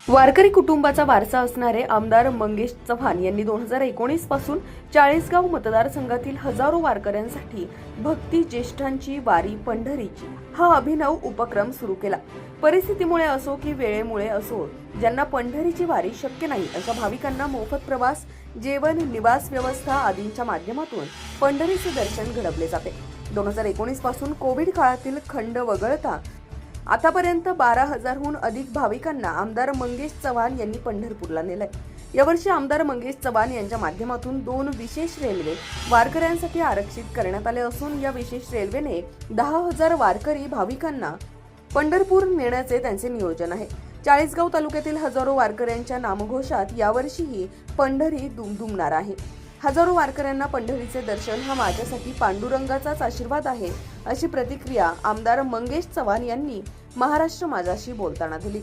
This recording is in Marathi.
वारकरी कुटुंबाचा वारसा असणारे आमदार मंगेश चव्हाण यांनी दोन हजार एकोणीसपासून चाळीसगाव मतदारसंघातील हजारो वारकऱ्यांसाठी भक्ती ज्येष्ठांची वारी पंढरीची हा अभिनव उपक्रम सुरू केला. परिस्थितीमुळे असो की वेळेमुळे असो ज्यांना पंढरीची वारी शक्य नाही अशा भाविकांना मोफत प्रवास जेवण निवास व्यवस्था आदींच्या माध्यमातून पंढरीचे दर्शन घडवले जाते. दोन हजार एकोणीसपासून कोविड काळातील खंड वगळता आतापर्यंत बारा हजारहून अधिक भाविकांना आमदार मंगेश चव्हाण यांनी पंढरपूरला नेलंय. यावर्षी आमदार मंगेश चव्हाण यांच्या माध्यमातून दोन विशेष रेल्वे वारकऱ्यांसाठी आरक्षित करण्यात आले असून या विशेष रेल्वेने दहा हजार वारकरी भाविकांना पंढरपूर नेण्याचे त्यांचे नियोजन आहे. चाळीसगाव तालुक्यातील हजारो वारकऱ्यांच्या नामघोषात यावर्षीही पंढरी दुमदुमणार आहे. हजारो वारकऱ्यांना पंढरीचे दर्शन हा माझ्यासाठी पांडुरंगाचाच आशीर्वाद आहे अशी प्रतिक्रिया आमदार मंगेश चव्हाण यांनी महाराष्ट्र माझाशी बोलताना दिली.